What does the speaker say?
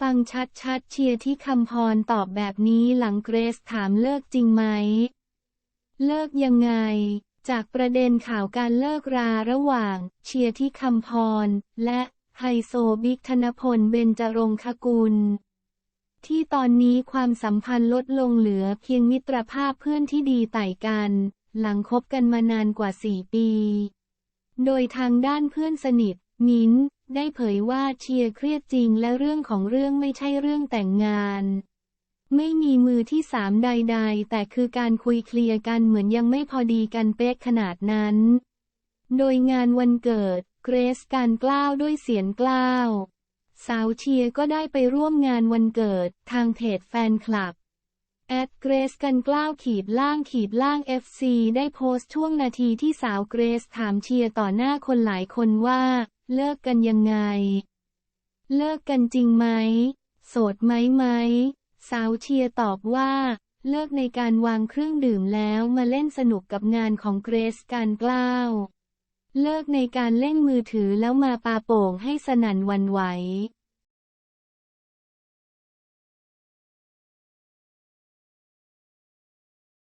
ฟังชัดๆเชียร์ที่คำพรตอบแบบนี้หลังเกรซถามเลิกจริงไหม เลิกยังไง จากประเด็นข่าวการเลิกราระหว่างเชียร์ที่คำพร และไฮโซบิ๊กธนพลเบญจรงคกุล ที่ตอนนี้ความสัมพันธ์ลดลงเหลือเพียงมิตรภาพเพื่อนที่ดีไต่กัน หลังคบกันมานานกว่าสี่ปี โดยทางด้านเพื่อนสนิท มิ้นได้เผยว่าเชียร์เครียดจริงและเรื่องของเรื่องไม่ใช่เรื่องแต่งงาน ไม่มีมือที่สามใด ๆ แต่คือการคุยเคลียร์กันเหมือนยังไม่พอดีกันเป๊ะขนาดนั้น โดยงานวันเกิดเกรซการกล้าวด้วยเสียงกล้าว สาวเชียร์ก็ได้ไปร่วมงานวันเกิดทางเพจแฟนคลับแอดเกรซกันกล้าวขีดล่างขีดล่าง FC ได้โพสต์ช่วงนาทีที่สาวเกรซถามเชียร์ต่อหน้าคนหลายคนว่า เลิกกันยังไง เลิกกันจริงไหม โสดไหมไหม สาวเชียร์ตอบว่า เลิกในการวางเครื่องดื่มแล้วมาเล่นสนุกกับงานของเกรซการกล้าว เลิกในการเล่นมือถือแล้วมาปาโป่งให้สนั่นวันไหว